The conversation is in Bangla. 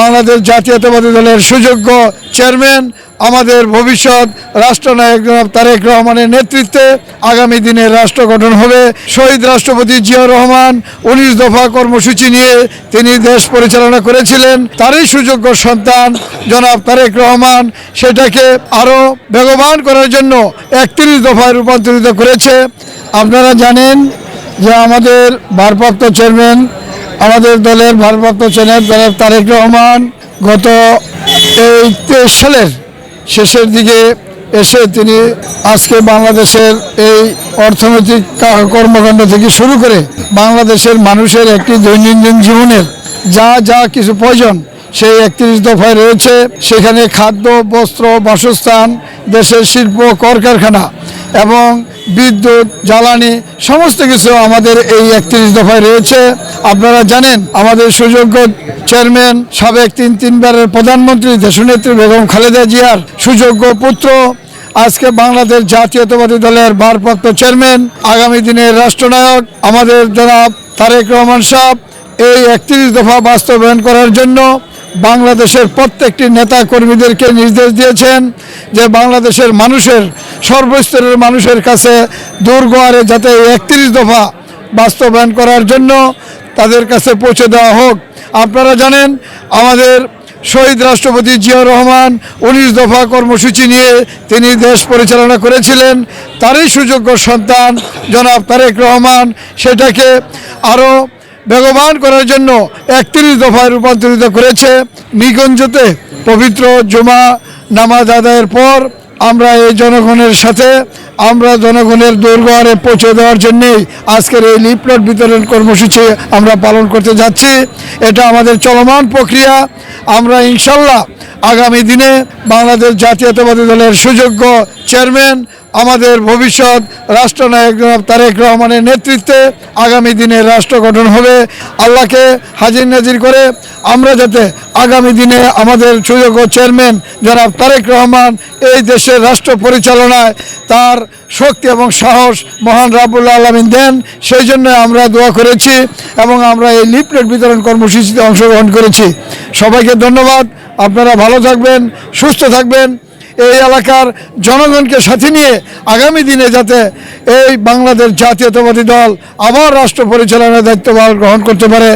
বাংলাদেশ জাতীয়তাবাদী দলের সুযোগ্য চেয়ারম্যান, আমাদের ভবিষ্যৎ রাষ্ট্রনায়ক জনাব তারেক রহমানের নেতৃত্বে আগামী দিনে রাষ্ট্র গঠন হবে। শহীদ রাষ্ট্রপতি জিয়াউর রহমান উনিশ দফা কর্মসূচি নিয়ে তিনি দেশ পরিচালনা করেছিলেন। তারই সুযোগ্য সন্তান জনাব তারেক রহমান সেটাকে আরও বেগবান করার জন্য একত্রিশ দফায় রূপান্তরিত করেছে। আপনারা জানেন যে আমাদের ভারপ্রাপ্ত চেয়ারম্যান আমাদের দলের ভারপ্রাপ্ত চেয়ারম্যান জনাব তারেক রহমান গত এই তেইশ সালের শেষের দিকে এসে তিনি আজকে বাংলাদেশের এই অর্থনৈতিক কর্মকাণ্ড থেকে শুরু করে বাংলাদেশের মানুষের একটি দৈনন্দিন জীবনের যা যা কিছু প্রয়োজন সেই একত্রিশ দফায় রয়েছে। সেখানে খাদ্য, বস্ত্র, বাসস্থান, দেশের শিল্প কলকারখানা এবং বিদ্যুৎ, জ্বালানি, সমস্ত কিছু আমাদের এই একত্রিশ দফায় রয়েছে। আপনারা জানেন, আমাদের সুযোগ্য চেয়ারম্যান, সাবেক তিন তিনবারের প্রধানমন্ত্রী দেশনেত্রী বেগম খালেদা জিয়ার সুযোগ্য পুত্র, আজকে বাংলাদেশ জাতীয়তাবাদী দলের ভারপ্রাপ্ত চেয়ারম্যান, আগামী দিনের রাষ্ট্রনায়ক, আমাদের জনাব তারেক রহমান সাহেব এই একত্রিশ দফা বাস্তবায়ন করার জন্য বাংলাদেশের প্রত্যেকটি নেতা কর্মীদেরকে নির্দেশ দিয়েছেন যে বাংলাদেশের মানুষের, সর্বস্তরের মানুষের কাছে দুর্গোয়ারে যাতে একত্রিশ দফা বাস্তবায়ন করার জন্য তাদের কাছে পৌঁছে দেওয়া হোক। আপনারা জানেন, আমাদের শহীদ রাষ্ট্রপতি জিয়াউর রহমান উনিশ দফা কর্মসূচি নিয়ে তিনি দেশ পরিচালনা করেছিলেন। তারই সুযোগ্য সন্তান জনাব তারেক রহমান, সেটাকে আরও বেগবান করার জন্য একত্রিশ দফায় রূপান্তরিত করেছে নিগঞ্জতে পবিত্র জমা নামাজ আদায়ের পর আমরা এই জনগণের সাথে, আমরা জনগণের দুর্গহারে পৌঁছে দেওয়ার জন্যেই আজকের এই লিফলেট বিতরণ কর্মসূচি আমরা পালন করতে যাচ্ছি। এটা আমাদের চলমান প্রক্রিয়া। আমরা ইনশাল্লাহ আগামী দিনে বাংলাদেশ জাতীয়তাবাদী দলের সুযোগ্য চেয়ারম্যান আমাদের ভবিষ্যৎ রাষ্ট্রনায়ক জনাব তারেক রহমানের নেতৃত্বে আগামী দিনে রাষ্ট্র গঠন হবে। আল্লাহকে হাজির নাজির করে আমরা যাতে আগামী দিনে আমাদের সুযোগ্য চেয়ারম্যান জনাব তারেক রহমান এই দেশের রাষ্ট্র পরিচালনায় তার শক্তি এবং সাহস মহান রাবুল্লাহ আলমিন দেন, সেই জন্য আমরা দোয়া করেছি এবং আমরা এই লিফলেট বিতরণ কর্মসূচিতে অংশগ্রহণ করেছি। সবাইকে ধন্যবাদ। আপনারা ভালো থাকবেন, সুস্থ থাকবেন। এই এলাকার জনগণকে সাথে নিয়ে আগামী দিনে যাতে এই বাংলাদেশ জাতীয়তাবাদী দল আবার রাষ্ট্র পরিচালনার দায়িত্ব গ্রহণ করতে পারে।